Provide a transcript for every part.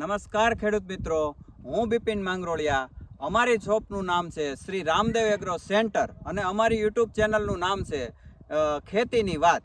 નમસ્કાર ખેડૂત મિત્રો, હું બિપિન માંગરોળિયા. અમારી શોપનું નામ છે શ્રી રામદેવ એગ્રો સેન્ટર અને અમારી યુટ્યુબ ચેનલનું નામ છે ખેતીની વાત.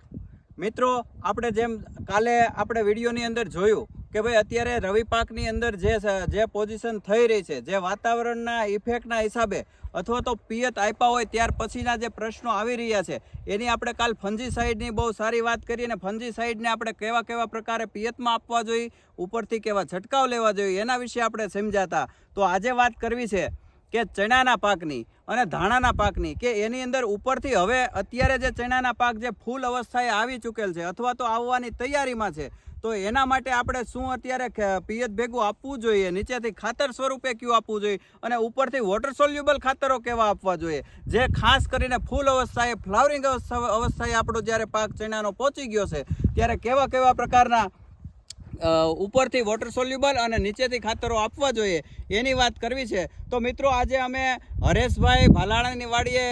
મિત્રો, આપણે જેમ કાલે આપણે વિડીયોની અંદર જોયું કે ભાઈ અત્યારે રવિ પાકની અંદર જે જે પોઝિશન થઈ રહી છે, જે વાતાવરણના ઇફેક્ટના હિસાબે અથવા તો પિયત આપ્યા હોય ત્યાર પછીના જે પ્રશ્નો આવી રહ્યા છે, એની આપણે કાલ ફંજી સાઈડની બહુ સારી વાત કરી અને ફંજી સાઈડને આપણે કેવા કેવા પ્રકારે પિયતમાં આપવા જોઈએ, ઉપરથી કેવા છંટકાવ લેવા જોઈએ, એના વિશે આપણે સમજાતા. તો આજે વાત કરવી છે કે ચણાના પાકની અને ધાણાના પાકની, કે એની અંદર ઉપરથી હવે અત્યારે જે ચણાના પાક જે ફૂલ અવસ્થાએ આવી ચૂકેલ છે અથવા તો આવવાની તૈયારીમાં છે તો એના માટે આપણે શું અત્યારે પિયત ભેગું આપવું જોઈએ? નીચેથી ખાતર સ્વરૂપે કયું આપવું જોઈએ? અને ઉપરથી વોટર સોલ્યુબલ ખાતરો કેવા આપવા જોઈએ? જે ખાસ કરીને ફૂલ અવસ્થાએ, ફ્લાવરિંગ અવસ્થા અવસ્થાએ આપણો જ્યારે પાક ચણાનો પહોંચી ગયો છે, ત્યારે કેવા કેવા પ્રકારના ઉપરથી વોટર સોલ્યુબલ અને નીચેથી ખાતરો આપવા જોઈએ? એની વાત કરવી છે. તો મિત્રો, આજે અમે હરેશભાઈ ભાલાણાની વાડીએ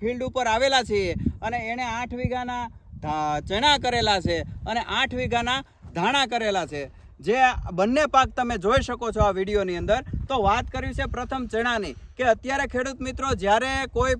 ફિલ્ડ ઉપર આવેલા છીએ અને એણે આઠ વીઘાના ચણા કરેલા છે અને આઠ વીઘાના ધાણા કરેલા છે. જે બંને પાક તમે જોઈ શકો છો આ વિડીયોની અંદર. તો વાત કરવી છે પ્રથમ ચણાની, કે અત્યારે ખેડૂત મિત્રો જ્યારે કોઈ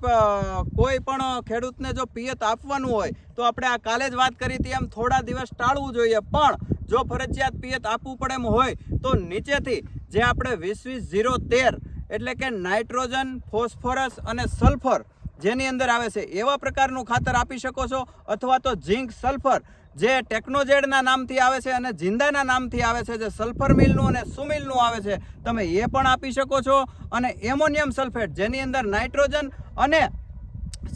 કોઈ પણ ખેડૂતને જો પિયત આપવાનું હોય, તો આપણે આ કાલે જ વાત કરી હતી એમ થોડા દિવસ ટાળવું જોઈએ. પણ જો ફરજિયાત પિયત આપવું પડે એમ હોય, તો નીચેથી જે આપણે વીસ વીસ ઝીરો તેર, એટલે કે નાઇટ્રોજન, ફોસ્ફરસ અને સલ્ફર જેની અંદર આવે છે, એવા પ્રકારનું ખાતર આપી શકો છો, અથવા તો ઝીંક સલ્ફર, જે ટેકનોજેડના નામથી આવે છે અને જિંદાના નામથી આવે છે, જે સલ્ફર મિલનું અને સુમિલનું આવે છે, તમે એ પણ આપી શકો છો. અને એમોનિયમ સલ્ફેટ, જેની અંદર નાઇટ્રોજન અને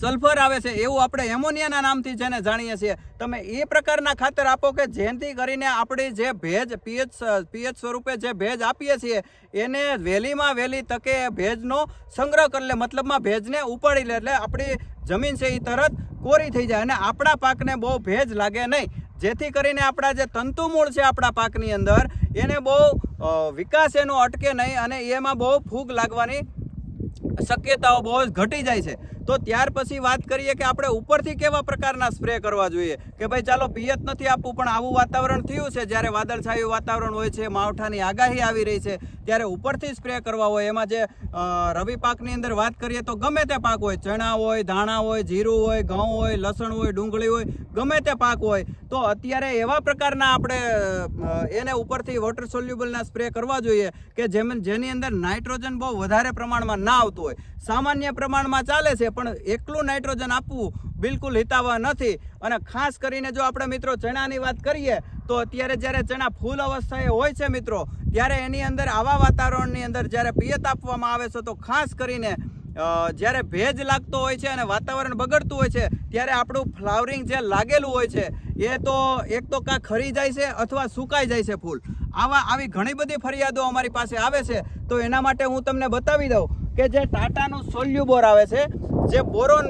સલ્ફર આવે છે, એવું આપણે એમોનિયાના નામથી જેને જાણીએ છીએ. તમે એ પ્રકારના ખાતર આપો કે જેથી કરીને આપણી જે ભેજ, પીએચ પીએચ સ્વરૂપે જે ભેજ આપીએ છીએ, એને વહેલીમાં વહેલી તકે ભેજનો સંગ્રહ કરી લે. મતલબમાં ભેજને ઉપાડી લે એટલે આપણી જમીન છે એ તરત કોરી થઈ જાય અને આપણા પાકને બહુ ભેજ લાગે નહીં. જેથી કરીને આપણા જે તંતુમૂળ છે આપણા પાકની અંદર, એને બહુ વિકાસ એનો અટકે નહીં અને એમાં બહુ ફૂગ લાગવાની શક્યતાઓ બહુ જ ઘટી જાય છે. તો ત્યાર પછી વાત કરીએ કે આપણે ઉપરથી કેવા પ્રકારના સ્પ્રે કરવા જોઈએ? કે ભાઈ, ચાલો, પિયત નથી આપવું, પણ આવું વાતાવરણ થયું છે, જ્યારે વાદળછાયું વાતાવરણ હોય છે, માવઠાની આગાહી આવી રહી છે, ત્યારે ઉપરથી સ્પ્રે કરવા હોય. એમાં જે રવિ પાકની અંદર વાત કરીએ તો ગમે તે પાક હોય, ચણા હોય, ધાણા હોય, જીરું હોય, ઘઉં હોય, લસણ હોય, ડુંગળી હોય, ગમે તે પાક હોય, તો અત્યારે એવા પ્રકારના આપણે એને ઉપરથી વોટર સોલ્યુબલના સ્પ્રે કરવા જોઈએ કે જેમ, જેની અંદર નાઇટ્રોજન બહુ વધારે પ્રમાણમાં ના આવતું હોય. સામાન્ય પ્રમાણમાં ચાલે છે પણ એકલું નાઇટ્રોજન આપવું બિલકુલ હિતાવહ નથી. અને ખાસ કરીને જો આપણે મિત્રો ચણાની વાત કરીએ, તો અત્યારે જ્યારે ચણા ફૂલ અવસ્થાએ હોય છે મિત્રો, ત્યારે એની અંદર આવા વાતાવરણની અંદર જ્યારે પિયત આપવામાં આવે છે, તો ખાસ કરીને જ્યારે ભેજ લાગતો હોય છે અને વાતાવરણ બગડતું હોય છે, ત્યારે આપણું ફ્લાવરિંગ જે લાગેલું હોય છે, એ તો એક તો કાં ખરી જાય છે અથવા સુકાઈ જાય છે ફૂલ. આવા, આવી ઘણી બધી ફરિયાદો અમારી પાસે આવે છે, તો એના માટે હું તમને બતાવી દઉં. કે જે ટાટાનું સોલ્યુબોર આવે છે, જે બોરોન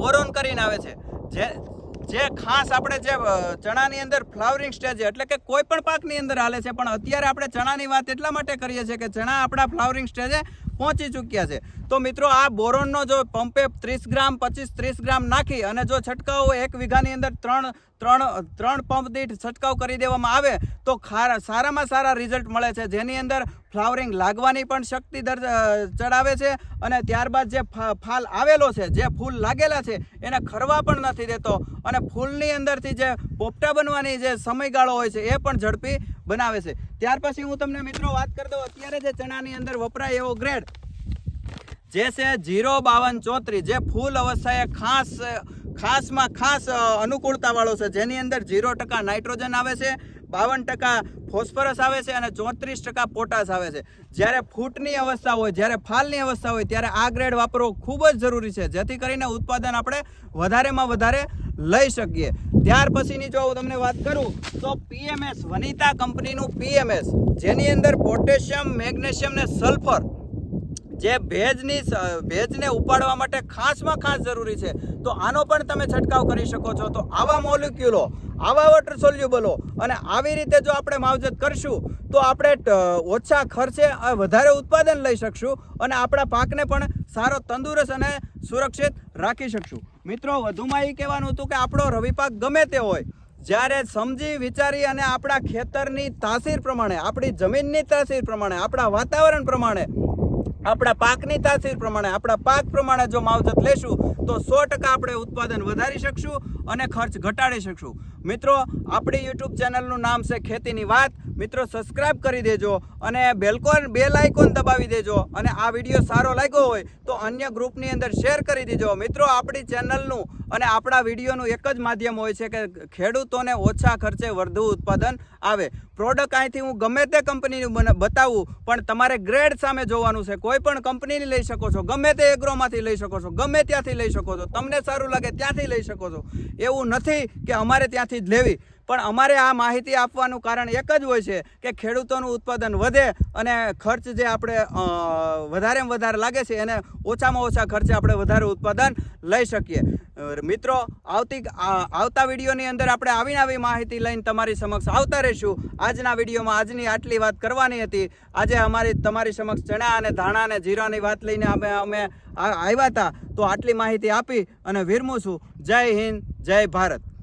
બોરોન કરીને આવે છે. જે જે ખાસ આપણે જે ચણાની અંદર ફ્લાવરિંગ સ્ટેજ એટલે કે કોઈ પણ પાકની અંદર હાલે છે, પણ અત્યારે આપણે ચણાની વાત એટલા માટે કરીએ છીએ કે ચણા આપણા ફ્લાવરિંગ સ્ટેજે પહોંચી ચૂક્યા છે. તો મિત્રો, આ બોરોનનો જો પંપે ત્રીસ ગ્રામ, પચીસ ત્રીસ ગ્રામ નાખી અને જો છંટકાવ એક વીઘાની અંદર ત્રણ ત્રણ ત્રણ પંપ દીઠ છંટકાવ કરી દેવામાં આવે, તો ખારા, સારામાં સારા રિઝલ્ટ મળે છે. જેની અંદર ફ્લાવરિંગ લાગવાની પણ શક્તિ ચડાવે છે અને ત્યારબાદ જે ફાલ આવેલો છે, જે ફૂલ લાગેલા છે, એને ખરવા પણ નથી દેતો અને ફૂલની અંદરથી જે પોપટા બનવાની જે સમયગાળો હોય છે, એ પણ ઝડપી બનાવે છે. ત્યાર પછી હું તમને મિત્રો વાત કરી દઉં, અત્યારે જે ચણાની અંદર વપરાય એવો ગ્રેડ જે છે જીરો બાવન ચોત્રીસ, જે ફૂલ અવસ્થાએ ખાસ, ખાસમાં ખાસ અનુકૂળતાવાળો છે. જેની અંદર જીરો ટકા નાઇટ્રોજન આવે છે, બાવન ટકા ફોસ્ફરસ આવે છે અને ચોત્રીસ ટકા પોટાશ આવે છે. જ્યારે ફૂટની અવસ્થા હોય, જ્યારે ફાલની અવસ્થા હોય, ત્યારે આ ગ્રેડ વાપરવો ખૂબ જ જરૂરી છે. જેથી કરીને ઉત્પાદન આપણે વધારેમાં વધારે લઈ શકીએ. ત્યાર પછીની જો હું તમને વાત કરું, તો પીએમએસ, વનિતા કંપનીનું પીએમએસ, જેની અંદર પોટેશિયમ, મેગ્નેશિયમ ને સલ્ફર જે ભેજની ભેજને ઉપાડવા માટે ખાસમાં ખાસ જરૂરી છે. તો આનો પણ તમે છંટકાવ કરી શકો છો. તો આવા મોલિક્યુલો, આવા વોટર સોલ્યુબલો અને આવી રીતે જો આપણે માવજત કરશું, તો આપણે ઓછા ખર્ચે વધારે ઉત્પાદન લઈ શકશું અને આપણા પાકને પણ સારો તંદુરસ્ત અને સુરક્ષિત રાખી શકશું. મિત્રો, વધુમાં એ કહેવાનું હતું કે આપણો રવિ પાક ગમે તે હોય, જ્યારે સમજી વિચારી અને આપણા ખેતરની તાસીર પ્રમાણે, આપણી જમીનની તાસીર પ્રમાણે, આપણા વાતાવરણ પ્રમાણે આપણા પાકની તાસીર પ્રમાણે, આપણા પાક પ્રમાણે જો માવજત લેશું, તો સો ટકા આપણે ઉત્પાદન વધારી શકશું અને ખર્ચ ઘટાડી શકશું. મિત્રો, આપણી યુટ્યુબ ચેનલનું નામ છે ખેતીની વાત. મિત્રો સબસ્ક્રાઇબ કરી દેજો અને બેલકોન બેલ આઇકોન દબાવી દેજો અને આ વીડિયો સારો લાગ્યો હોય તો અન્ય ગ્રુપની અંદર શેર કરી દેજો. મિત્રો, આપણી ચેનલનું અને આપણા વિડીયોનું એક જ માધ્યમ હોય છે કે ખેડૂતોને ઓછા ખર્ચે વધુ ઉત્પાદન આવે. પ્રોડક્ટ અહીંથી હું ગમે તે કંપનીનું બતાવું, પણ તમારે ગ્રેડ સામે જોવાનું છે. કોઈ પણ કંપનીની લઈ શકો છો. ગમે તે એગ્રોમાંથી લઈ શકો છો. ગમે ત્યાંથી લઈ શકો છો. તમને સારું લાગે ત્યાંથી લઈ શકો છો. એવું નથી કે અમારે ત્યાંથી જ લેવી. પણ અમારે આ માહિતી આપવાનું કારણ એક જ હોય છે કે ખેડૂતોનું ઉત્પાદન વધે અને ખર્ચ જે આપણે વધારેમાં વધારે લાગે છે એને ઓછામાં ઓછા ખર્ચે આપણે વધારે ઉત્પાદન લઈ શકીએ. મિત્રો, આવતી આવતા વિડીયોની અંદર આપણે આવીને આવી માહિતી લઈને તમારી સમક્ષ આવતા રહીશું. આજના વિડીયોમાં આજની આટલી વાત કરવાની હતી. આજે અમારી, તમારી સમક્ષ ચણા અને ધાણા અને જીરાની વાત લઈને અમે અમે આવ્યા હતા. તો આટલી માહિતી આપી અને વિરમું છું. જય હિન્દ, જય ભારત.